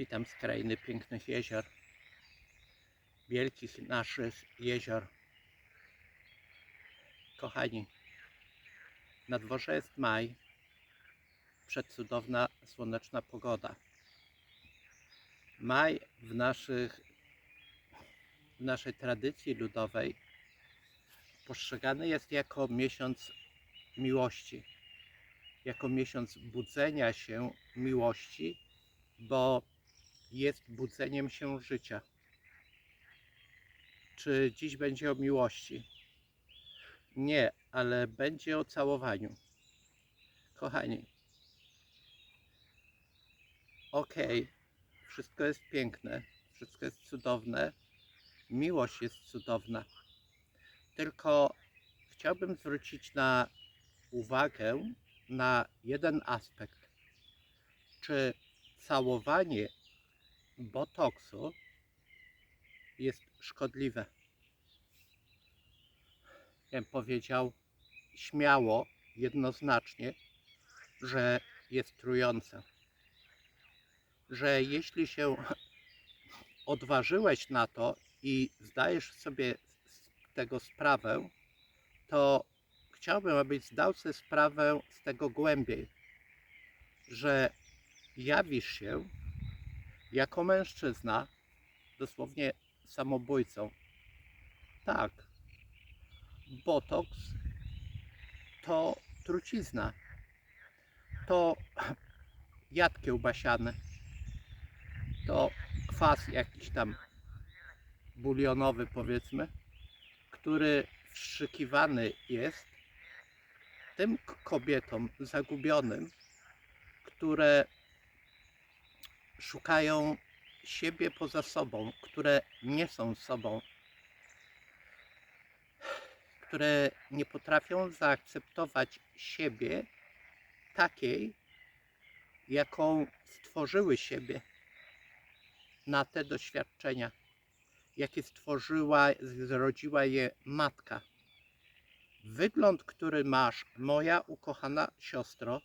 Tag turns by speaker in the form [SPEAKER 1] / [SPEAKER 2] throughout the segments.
[SPEAKER 1] Witam z krainy pięknych jezior, wielkich naszych jezior. Kochani, na dworze jest maj, przecudowna słoneczna pogoda. Maj w, naszych, w naszej tradycji ludowej postrzegany jest jako miesiąc miłości, jako miesiąc budzenia się miłości, bo jest budzeniem się życia. Czy dziś będzie o miłości? Nie, ale będzie o całowaniu. Kochani, okej, wszystko jest piękne, wszystko jest cudowne, miłość jest cudowna. Tylko chciałbym zwrócić na uwagę na jeden aspekt. Czy całowanie botoksu jest szkodliwe? Ja powiedział śmiało, jednoznacznie, że jest trujące. Że jeśli się odważyłeś na to i zdajesz sobie z tego sprawę, to chciałbym, abyś zdał sobie sprawę z tego głębiej, że jawisz się jako mężczyzna, dosłownie samobójcą. Tak, botoks to trucizna, to jad kiełbasiany, to kwas jakiś tam bulionowy powiedzmy, który wszykiwany jest tym kobietom zagubionym, które szukają siebie poza sobą, które nie są sobą, które nie potrafią zaakceptować siebie takiej, jaką stworzyły siebie na te doświadczenia, jakie stworzyła, zrodziła je matka. Wygląd, który masz, moja ukochana siostro,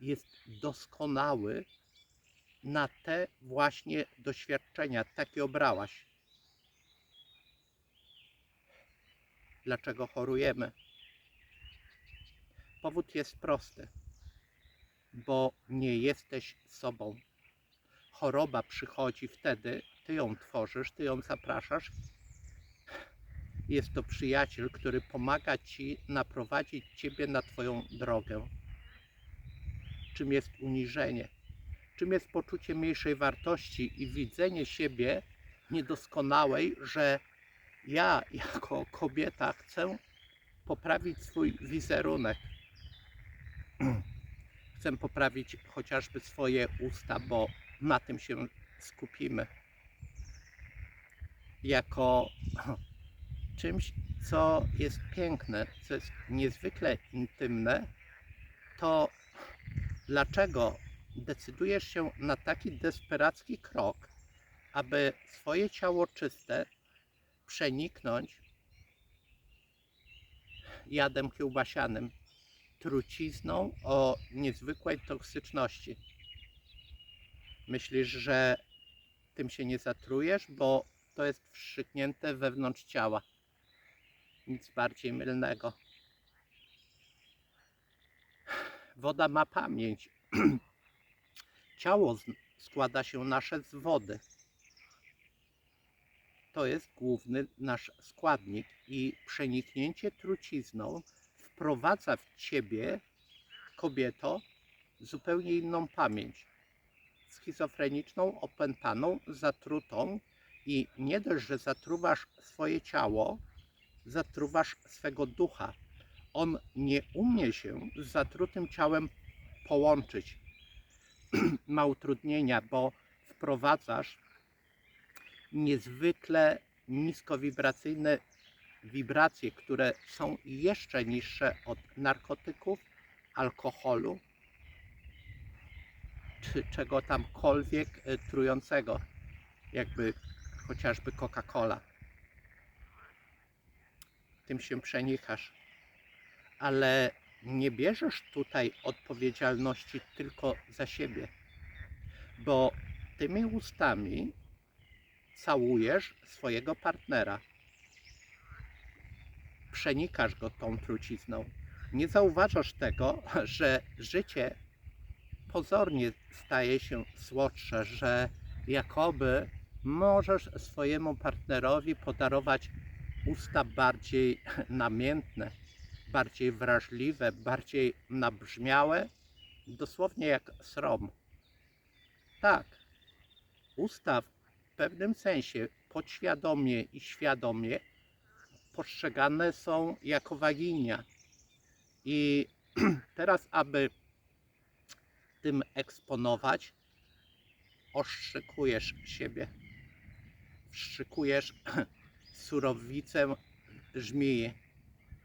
[SPEAKER 1] jest doskonały na te właśnie doświadczenia. Takie obrałaś. Dlaczego chorujemy? Powód jest prosty. Bo nie jesteś sobą. Choroba przychodzi wtedy, ty ją tworzysz, ty ją zapraszasz. Jest to przyjaciel, który pomaga ci naprowadzić ciebie na twoją drogę. Czym jest uniżenie? Czym jest poczucie mniejszej wartości i widzenie siebie niedoskonałej, że ja jako kobieta chcę poprawić swój wizerunek. Chcę poprawić chociażby swoje usta, bo na tym się skupimy. Jako czymś, co jest piękne, co jest niezwykle intymne, to dlaczego decydujesz się na taki desperacki krok, aby swoje ciało czyste przeniknąć jadem kiełbasianym, trucizną o niezwykłej toksyczności. Myślisz, że tym się nie zatrujesz, bo to jest wszczyknięte wewnątrz ciała. Nic bardziej mylnego. Woda ma pamięć. Ciało składa się nasze z wody. To jest główny nasz składnik i przeniknięcie trucizną wprowadza w ciebie, kobieto, zupełnie inną pamięć. Schizofreniczną, opętaną, zatrutą i nie dość, że zatruwasz swoje ciało, zatruwasz swego ducha. On nie umie się z zatrutym ciałem połączyć ma utrudnienia, bo wprowadzasz niezwykle niskowibracyjne wibracje, które są jeszcze niższe od narkotyków, alkoholu czy czego tamkolwiek e, trującego, jakby chociażby Coca-Cola. Tym się przenikasz. Ale nie bierzesz tutaj odpowiedzialności tylko za siebie, bo tymi ustami całujesz swojego partnera. Przenikasz go tą trucizną. Nie zauważasz tego, że życie pozornie staje się słodsze, że jakoby możesz swojemu partnerowi podarować usta bardziej namiętne, bardziej wrażliwe, bardziej nabrzmiałe, dosłownie jak srom. Tak, usta w pewnym sensie podświadomie i świadomie postrzegane są jako waginia. I teraz, aby tym eksponować, oszczykujesz siebie. Wszczykujesz surowicę żmii,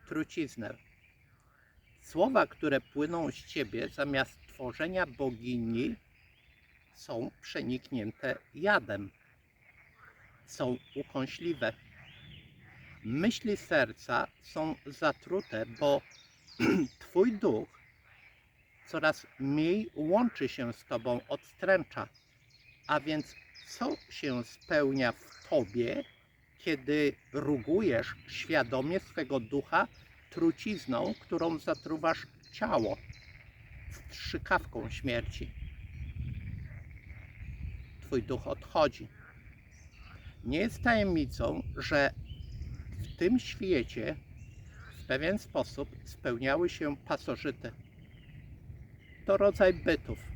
[SPEAKER 1] truciznę. Słowa, które płyną z ciebie zamiast tworzenia bogini, są przeniknięte jadem. Są ukąśliwe. Myśli serca są zatrute, bo twój duch coraz mniej łączy się z tobą, odstręcza. A więc co się spełnia w tobie, kiedy rugujesz świadomie swego ducha trucizną, którą zatruwasz ciało, strzykawką śmierci? Twój duch odchodzi. Nie jest tajemnicą, że w tym świecie w pewien sposób spełniały się pasożyty. To rodzaj bytów.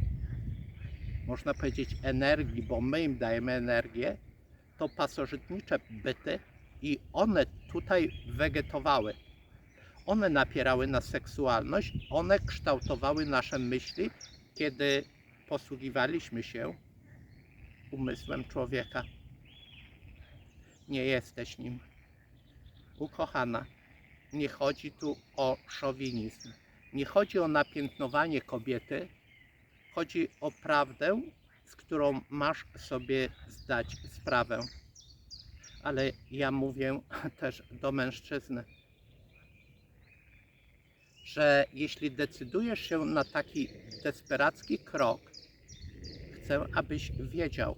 [SPEAKER 1] Można powiedzieć energii, bo my im dajemy energię. To pasożytnicze byty i one tutaj wegetowały. One napierały na seksualność, one kształtowały nasze myśli, kiedy posługiwaliśmy się umysłem człowieka. Nie jesteś nim. Ukochana, nie chodzi tu o szowinizm. Nie chodzi o napiętnowanie kobiety. Chodzi o prawdę, z którą masz sobie zdać sprawę. Ale ja mówię też do mężczyzny, że jeśli decydujesz się na taki desperacki krok, chcę, abyś wiedział,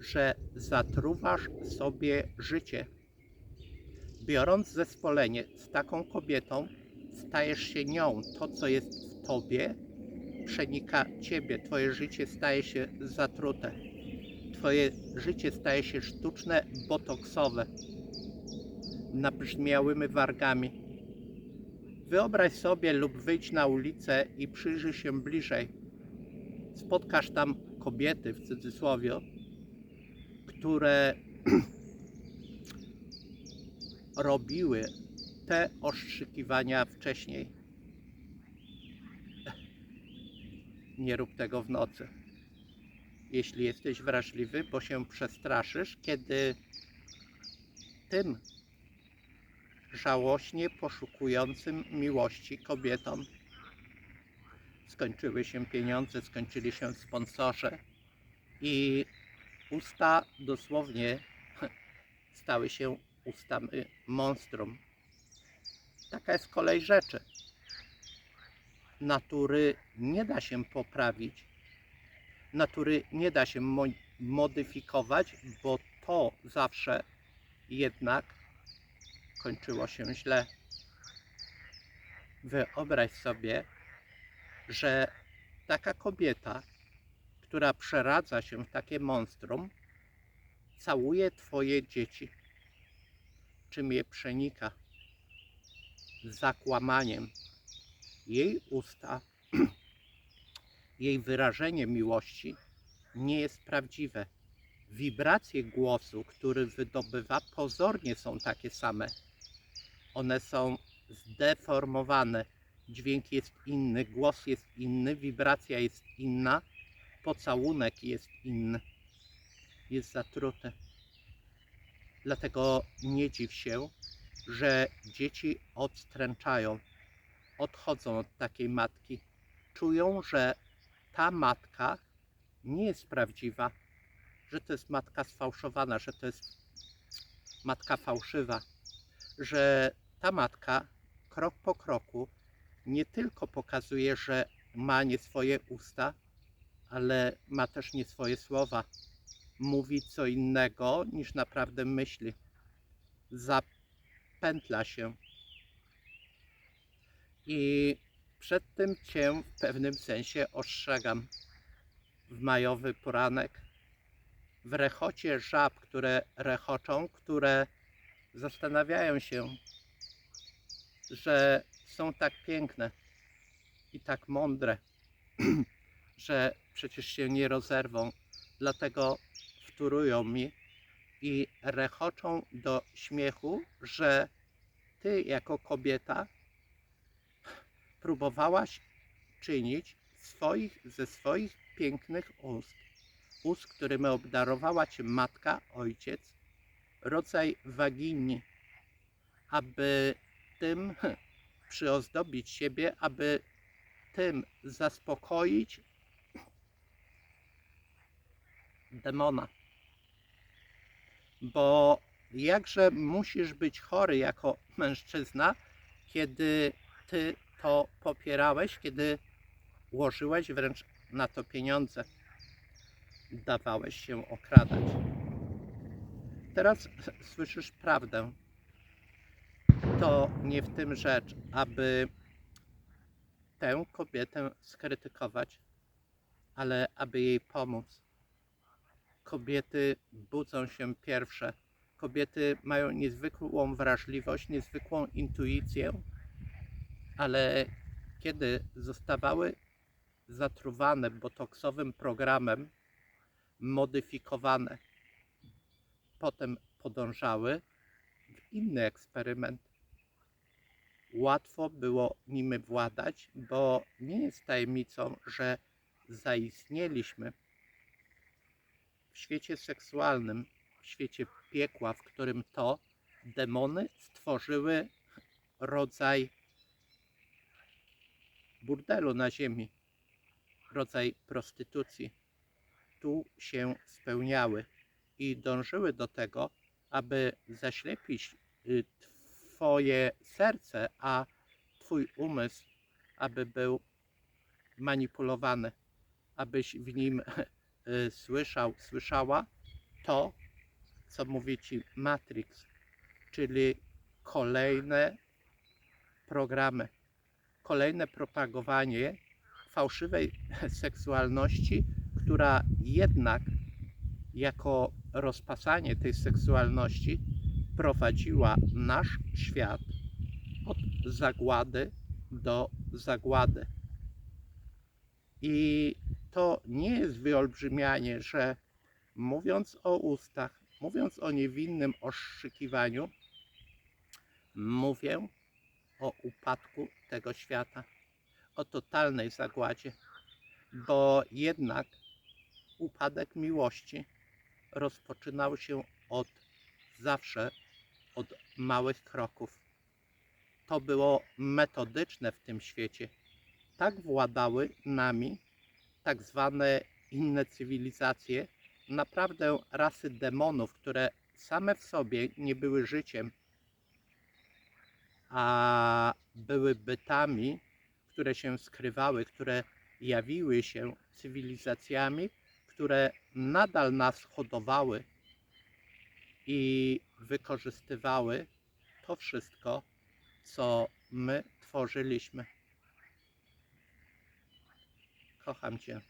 [SPEAKER 1] że zatruwasz sobie życie. Biorąc zespolenie z taką kobietą, stajesz się nią. To, co jest w tobie, przenika ciebie. Twoje życie staje się zatrute. Twoje życie staje się sztuczne, botoksowe, nabrzmiałymi wargami. Wyobraź sobie lub wyjdź na ulicę i przyjrzyj się bliżej. Spotkasz tam kobiety w cudzysłowie, które robiły te ostrzykiwania wcześniej. Nie rób tego w nocy. Jeśli jesteś wrażliwy, bo się przestraszysz, kiedy tym żałośnie poszukującym miłości kobietom skończyły się pieniądze, skończyli się sponsorzy i usta dosłownie stały się ustami monstrum. Taka jest kolej rzeczy. Natury nie da się poprawić, natury nie da się mo- modyfikować, bo to zawsze jednak kończyło się źle. Wyobraź sobie, że taka kobieta, która przeradza się w takie monstrum, całuje Twoje dzieci. Czym je przenika? Zakłamaniem. Jej usta, jej wyrażenie miłości nie jest prawdziwe. Wibracje głosu, który wydobywa, pozornie są takie same. One są zdeformowane. Dźwięk jest inny, głos jest inny, wibracja jest inna, pocałunek jest inny. Jest zatruty. Dlatego nie dziw się, że dzieci odstręczają, odchodzą od takiej matki. Czują, że ta matka nie jest prawdziwa, że to jest matka sfałszowana, że to jest matka fałszywa, że ta matka krok po kroku nie tylko pokazuje, że ma nie swoje usta, ale ma też nie swoje słowa. Mówi co innego niż naprawdę myśli. Zapętla się. I przed tym cię w pewnym sensie ostrzegam. W majowy poranek, w rechocie żab, które rechoczą, które zastanawiają się, że są tak piękne i tak mądre, że przecież się nie rozerwą. Dlatego wtórują mi i rechoczą do śmiechu, że ty jako kobieta próbowałaś czynić swoich, ze swoich pięknych ust, ust, którymi obdarowała cię matka, ojciec, rodzaj wagini, aby tym przyozdobić siebie, aby tym zaspokoić demona. Bo jakże musisz być chory jako mężczyzna, kiedy ty to popierałeś, kiedy łożyłeś wręcz na to pieniądze, dawałeś się okradać. Teraz słyszysz prawdę. To nie w tym rzecz, aby tę kobietę skrytykować, ale aby jej pomóc. Kobiety budzą się pierwsze. Kobiety mają niezwykłą wrażliwość, niezwykłą intuicję, ale kiedy zostawały zatruwane botoksowym programem, modyfikowane, potem podążały w inny eksperyment. Łatwo było nimi władać, bo nie jest tajemnicą, że zaistnieliśmy w świecie seksualnym, w świecie piekła, w którym to demony stworzyły rodzaj burdelu na ziemi, rodzaj prostytucji. Tu się spełniały i dążyły do tego, aby zaślepić y, Twoje serce, a Twój umysł, aby był manipulowany, abyś w nim y, słyszał, słyszała to, co mówi Ci Matrix, czyli kolejne programy, kolejne propagowanie fałszywej seksualności, która jednak jako rozpasanie tej seksualności prowadziła nasz świat od zagłady do zagłady. I to nie jest wyolbrzymianie, że mówiąc o ustach, mówiąc o niewinnym oszykiwaniu, mówię o upadku tego świata, o totalnej zagładzie, bo jednak upadek miłości rozpoczynał się od zawsze od małych kroków. To było metodyczne w tym świecie. Tak władały nami tak zwane inne cywilizacje, naprawdę rasy demonów, które same w sobie nie były życiem, a były bytami, które się skrywały, które jawiły się cywilizacjami, które nadal nas hodowały i wykorzystywały to wszystko, co my tworzyliśmy. Kocham Cię.